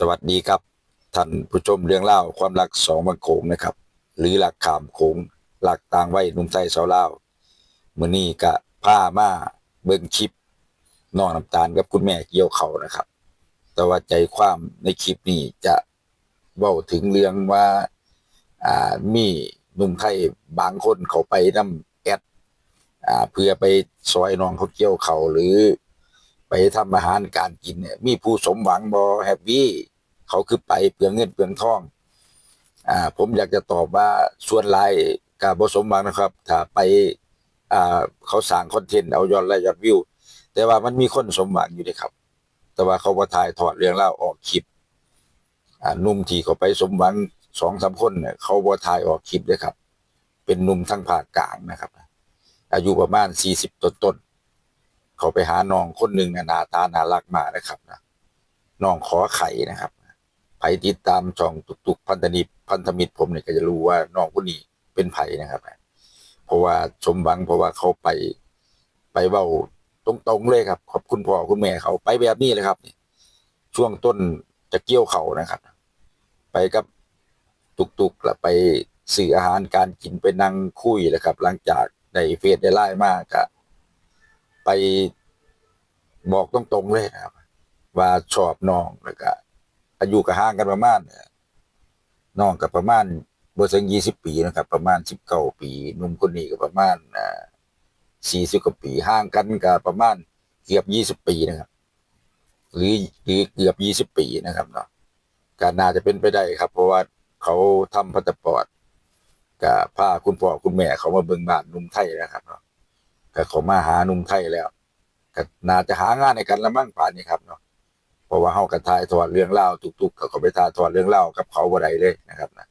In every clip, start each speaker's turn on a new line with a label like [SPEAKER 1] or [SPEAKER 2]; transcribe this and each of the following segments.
[SPEAKER 1] สวัสดีครับ ท่านผู้ชมเรื่องเล่าความรักสองบังโขงนะครับ หรือหลักขามโขงหลักต่างไว้นุ่มไทยสาวลามื้อนี้กะผ้ามาเบิ่งคลิปน้องน้ำตาลกับคุณแม่เกี่ยวเขานะครับ แต่ว่าใจความในคลิปนี้จะเว้าถึงเรื่องว่าอ่ามีหนุ่มไทยบางคนเขาไปนำแอดอ่าเพื่อไปซอยน้องเขาเกี่ยวเขาหรือ ไปทำอาหารการกินเนี่ยมีผู้สมหวังบอแฮปปี้เขาคือไปเปลืองเงินเปลืองทองอ่าผมอยากจะตอบว่าส่วนหลายกับบสมหวังนะครับ ถ้าไปอ่าเขาสร้างคอนเทนต์เอายอดไลค์ยอดวิว แต่ว่ามันมีคนสมหวังอยู่ด้ครับ แต่ว่าเขาบ่ถ่ายทอดเรื่องเล่าออกคลิปอ่านุ่มที่เขาไปสมหวังสองสามคนเนี่ยเขาบ่ถ่ายออกคลิปเลยครับ เป็นนุ่มทั้งภาคกลางนะครับ อายุประมาณสี่สิบต้น เขาไปหาน้องคนหนึ่งนะนาตาน่ารักมากนะครับนะน้องขอไข่นะครับไผติดตามช่องตุกๆพันธมิพันธมิตรผมเนี่ยก็จะรู้ว่าน้องคนนี้เป็นไผนะครับเพราะว่าสมหวังเพราะว่าเขาไปไปเว้าตรงๆเลยครับ ขอบคุณพ่อคุณแม่เขาไปแบบนี้เลยครับช่วงต้นจะเกี่ยวเขานะครับ ไปกับตุกๆแล้วไปสื่ออาหารการกินไปนั่งคุยเลยครับ หลังจากได้เฟซได้ไล่มากก็ ไปบอกตรงๆเลยนะครับ ว่าชอบน้องแล้วก็อายุก็ห่างกันประมาณเนี่ยน้องกับประมาณบ่ถึงยี่สิบปีนะครับ ประมาณสิบเก้าปีหนุ่มคนนี้ก็ประมาณสี่สิบกว่าปีห่างกันก็ประมาณเกือบยี่สิบปีนะครับ หรือหรือเกือบยี่สิบปีนะครับเนาะก็น่าจะเป็นไปได้ครับ เพราะว่าเขาทำพัตปอร์ตกับพาคุณพ่อคุณแม่เขามาเบิ่งบ้านนุ่มไทยนะครับเนาะ ก็เขามาหาหนุ่มไทยแล้วก็น่าจะหางานในกันละมั่งป่านนี้ครับเนาะเพราะว่าเฮาก็ทายทอดเรื่องเล่าทุกๆก็เขาไปทายทอดเรื่องเล่ากับเขาบ่ได้เลยนะครับนะ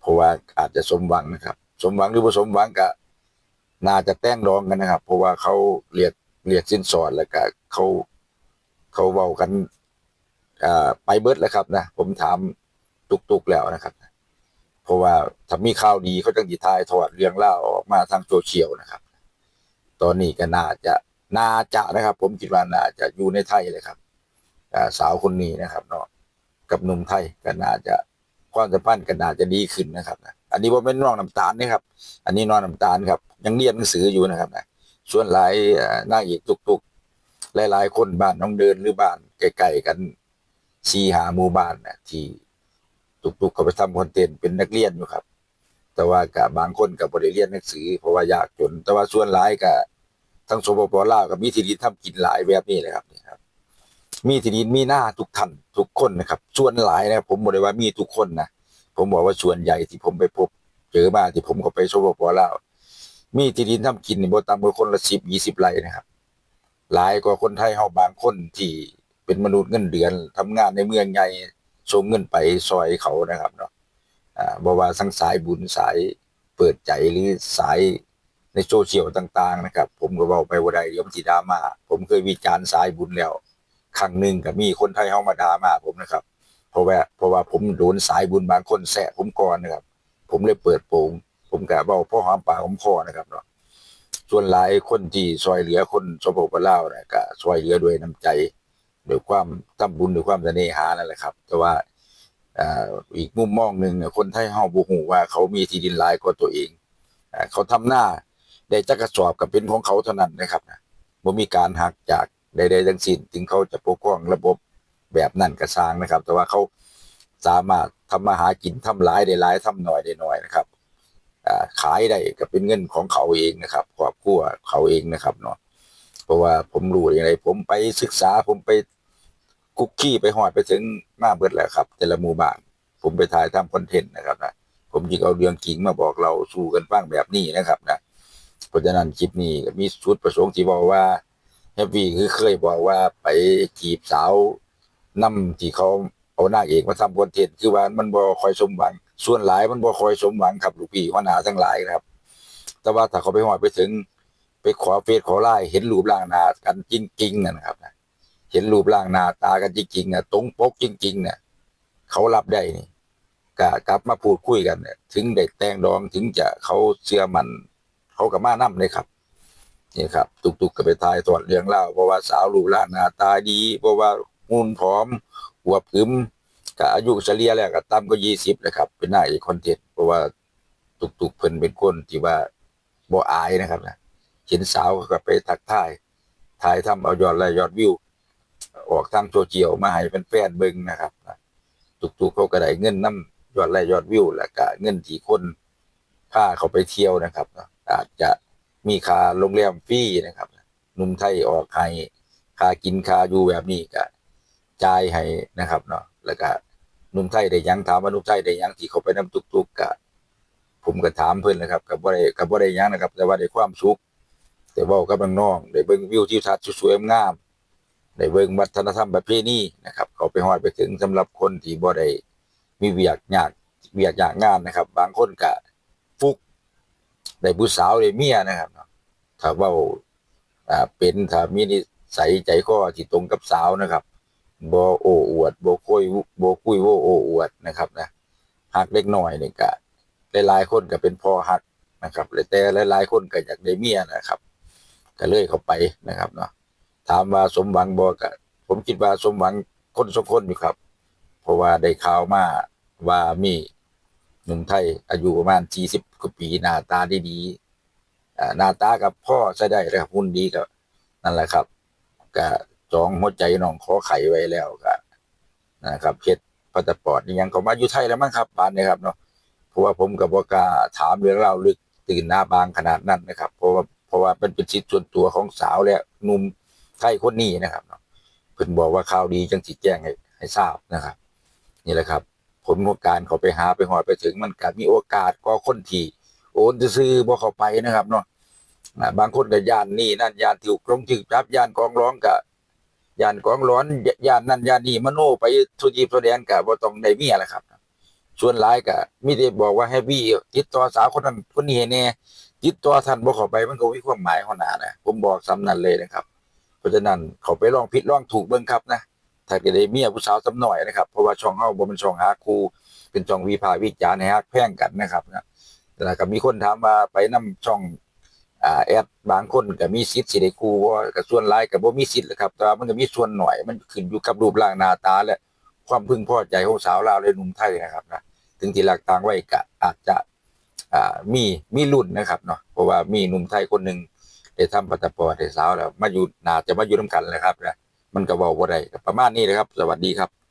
[SPEAKER 1] เพราะว่าอาจจะสมหวังนะครับ สมหวังหรือบ่สมหวังก็น่าจะแต่งดองกันนะครับ เพราะว่าเขาเรียกเรียกสินสอดแล้วก็เขาเขาเว้ากันอ่าไปเบิดแล้วครับนะผมถามตุกๆแล้วนะครับเพราะว่าถ้ามีข่าวดีเขาจังสิทายทอดเรื่องเล่าออกมาทางโซเชียลนะครับ ตอนนี้ก็น่าจะน่าจะนะครับ ผมคิดว่าน่าจะอยู่ในไทยเลยครับสาวคนนี้นะครับเนาะกับหนุ่มไทยก็น่าจะความสัมพันธ์ก็น่าจะดีขึ้นนะครับนะอันนี้ว่าเป็นน้องน้ำตาลนะครับ อันนี้น้องน้ำตาลครับ ยังเรียนหนังสืออยู่นะครับนะส่วนหลายอ่านางเอกตุกๆ หลายๆ คนบ้านน้องเดินหรือบ้านใกลๆกันซีหาหมู่บ้านนะที่ตุกๆเขาไปทำคอนเทนต์เป็นนักเรียนอยู่ครับ แต่ว่ากับบางคนกับบริเรียนหนังสือเพราะว่ายากจน แต่ว่าส่วนหลายกับ ทั้งสปปลาวกับมีที่ดินทำกินหลายแบบนี้เลยครับนี่ครับ มีที่ดินมีหน้าทุกท่านทุกคนนะครับ ส่วนหลายนะผมบอกเลยว่ามีทุกคนนะผมบอกว่าส่วนใหญ่ที่ผมไปพบเจอมาที่ผมก็ไปสปปลาวมีที่ดินทำกินนี่บ่ต่ำกว่าคนละสิบยี่สิบไร่นะครับ หลายกว่าคนไทยเฮาบางคนที่เป็นมนุษย์เงินเดือนทำงานในเมืองใหญ่ส่งเงินไปซอยเขานะครับเนาะอ่าบอกว่าทั้งสายบุญสายเปิดใจหรือสาย ในโซเชียลต่างๆนะครับ ผมก็เว้าไปว่าใดยมันสิดามา ผมเคยวิจารณ์สายบุญแล้วครั้งหนึ่งก็มีคนไทยเฮามาด่ามาผมนะครับ เพราะว่าเพราะว่าผมโดนสายบุญบางคนแซะผมก่อนนะครับ ผมเลยเปิดโปงผมก็เว้าพ่อหอมปากหอมคอนะครับเนาะส่วนหลายคนที่ซอยเหลือคนสปปลาวนะก็ซอยเหลือด้วยน้ำใจด้วยความทำบุญด้วยความเสน่หานั่นแหละครับ แต่ว่าอ่าอีกมุมมองหนึ่งคนไทยเฮาบ่ฮู้ว่าเขามีที่ดินหลายกว่าตัวเองเขาทำหน้า ได้จักกระสอบกับเป็นของเขาเท่านั้นนะครับนะบ่มีการหักจากใดๆทั้งสิ้นถึงเขาจะปกครองระบบแบบนั้นก็สร้างนะครับ แต่ว่าเขาสามารถทำมาหากินทำหลายได้หลายทำน้อยได้หน้อยนะครับขายได้ก็เป็นเงินของเขาเองนะครับครอบครัวเขาเองนะครับเนาะเพราะว่าผมรู้อย่างไรผมไปศึกษาผมไปคุกกี้ไปหอดไปถึงมาเบิดแล้วครับ แต่ละหมู่บ้านผมไปถ่ายทำคอนเทนต์นะครับนะผมจึงเอาเรื่องจริงมาบอกเราสู่กันฟังแบบนี้นะครับนะ เพราะฉะนั้นคลิปนี้ก็มีชุดประสงค์ที่บอกว่าแฮปปี้คือเคยบอกว่าไปจีบสาวนํที่เขาเอาหน้าเอกมาทำคอนเทนต์คือว่ามันบ่คอยสมหวัง ส่วนหลายมันบ่คอยสมหวังครับลูกพี่หัวหนาทั้งหลายนะครับ แต่ว่าถ้าเขาไปหอดไปถึง ไปขอเฟซขอไลน์เห็นรูปร่างหน้ากันจริงๆนะนะครับนะเห็นรูปร่างหน้าตากันจริงๆนะตรงปกจริงๆเนี่ยเขารับได้นี่ก็กลับมาพูดคุยกันเนี่ยถึงเด็กแต่งดองถึงจะเขาเชื่อมัน เขากับมานํเลยครับนี่ครับ ตุกๆก็ไปทายตรวจเรื่องเล่าเพราะว่าสาวรูปร่าหน้าตาดี เพราะว่าหุ่นผอมหัวพึมก็อายุเฉลี่ยแล้วก็ต่ำกว่า20นะครับ เป็นหน้าอกคอนเทนต์เพราะว่าตุกๆเพิ่นเป็นคนที่ว่าบ่อายนะครับนะเห็นสาวก็ไปทักทายถ่ายทำเอายอดไลยอดวิว ออกทางโซเชียลมาให้แฟนๆเบิ่งนะครับนะตุกๆเขาก็ได้เงินนํยอดไลยอดวิว แล้วก็เงินที่คนพาเขาไปเที่ยวนะครับนะ อาจจะมีค่าโรงแรมฟรีนะครับหนุ่มไทยออกให้ค่ากินค่าอยู่แบบนี้ก็จ่ายให้นะครับเนาะแล้วก็หนุ่มไทยได้ยังถามว่าหนุ่มไทยได้ยังที่เขาไปนํตุกๆก็ผมก็ถามเพิ่อนนะครับก็บ่ได้ก็บ่ได้ยังนะครับ แต่ว่าได้ความสุขแต่ว้ากับน้องๆได้เบิ่งวิวทิวทัศน์สวยๆงามได้เบิ่งวัฒนธรรมประเพณีนะครับ เขาไปฮอดไปถึงสำหรับคนที่บ่ได้มีเวียกยากเวียกยากงานนะครับ บางคนก็ฟุก ได้ผู้สาวได้เมียนะครับถ้าว้าอ่าเป็นถ้ามีนิสัยใจคอที่ตรงกับสาวนะครับบโออวดบ่คุยบ่คุยโวโออวดนะครับนะฮักเล็กน้อยนี่ก็หลายๆคนก็เป็นพ่อฮักนะครับแต่หลายๆคนก็อยากได้เมียนะครับ ก็เลยเข้าไปนะครับเนาะถามว่าสมหวังบ่ก็ผมคิดว่าสมหวังคนสองคนอยู่ครับ เพราะว่าได้ข่าวมาว่ามี หนุ่มไทย อายุประมาณ40กว่าปีหน้าตาดีๆหน้าตากับพ่อใช้ได้เลยครับหุ่นดีก็นั่นแหละครับก็จองหัวใจน้องขอไขไว้แล้วก็นะครับเฮ็ดพาสปอร์ตนี่ยังเขามาอยู่ไทยแล้วมั้งครับป่านนี้ครับเนาะเพราะว่าผมกับบ่กาถามเรื่องราลึกตื่นหน้าบางขนาดนั้นนะครับ เพราะว่าเพราะว่าเป็นเป็นสิทธิส่วนตัวของสาวและหนุ่มไทยคนนี้นะครับเนาะเพิ่นบอกว่าข่าวดีจังสิแจ้งให้ให้ทราบนะครับ นี่แหละครับ ผลของการเขาไปหาไปหอดไปถึงมันก็มีโอกาสก็คนที่โอนซื้อบ่เขาไปนะครับเนาะบางคนก็ย่านนี่นั่นย่านถูกลงถึกจับย่านกองร้องก็ย่านกองร้อนย่านนั่นย่านนี่มโนไปทุจีบแสดงก็บ่ต้องได้เมียแหละครับส่วนหลายก็มีแต่บอกว่าให้พี่ติดต่อสาวคนนั้นคนนี้แน่ติดต่อท่านบ่เขาไปมันก็มีความหมายขน้านะผมบอกซ้ำนั้นเลยนะครับ เพราะฉะนั้นเขาไปลองผิดลองถูกเบิ่งครับนะ ถ้าเกิดได้เมียผู้สาวสำหน่อยนะครับ เพราะว่าช่องเฮาบ่เป็นช่องหาครูเป็นช่องวิพาวิจารณ์ให้ฮักแพ่งกันนะครับนะแล้วก็มีคนถามว่าไปนํช่องอ่าแอดบางคนก็มีสิทธิ์สิได้ครูบ่ก็ส่วนหลายก็บ่มีสิทธิ์แหละครับ แต่ว่ามันก็มีส่วนหน่อย มันขึ้นอยู่กับรูปร่างหน้าตาและความพึงพอใจของสาวลาวและหนุ่มไทยนะครับนะถึงที่หลักต่างไว้ก็อาจจะอ่ามีมีรุ่นนะครับเนาะเพราะว่ามีหนุ่มไทยคนหนึ่งได้ทำปัตตปอร์ให้สาวแล้วมาอยู่น่าจะมาอยู่นํกันแหละครับนะ มันก็เว้าบ่ได้ก็ประมาณนี้เลยครับ สวัสดีครับ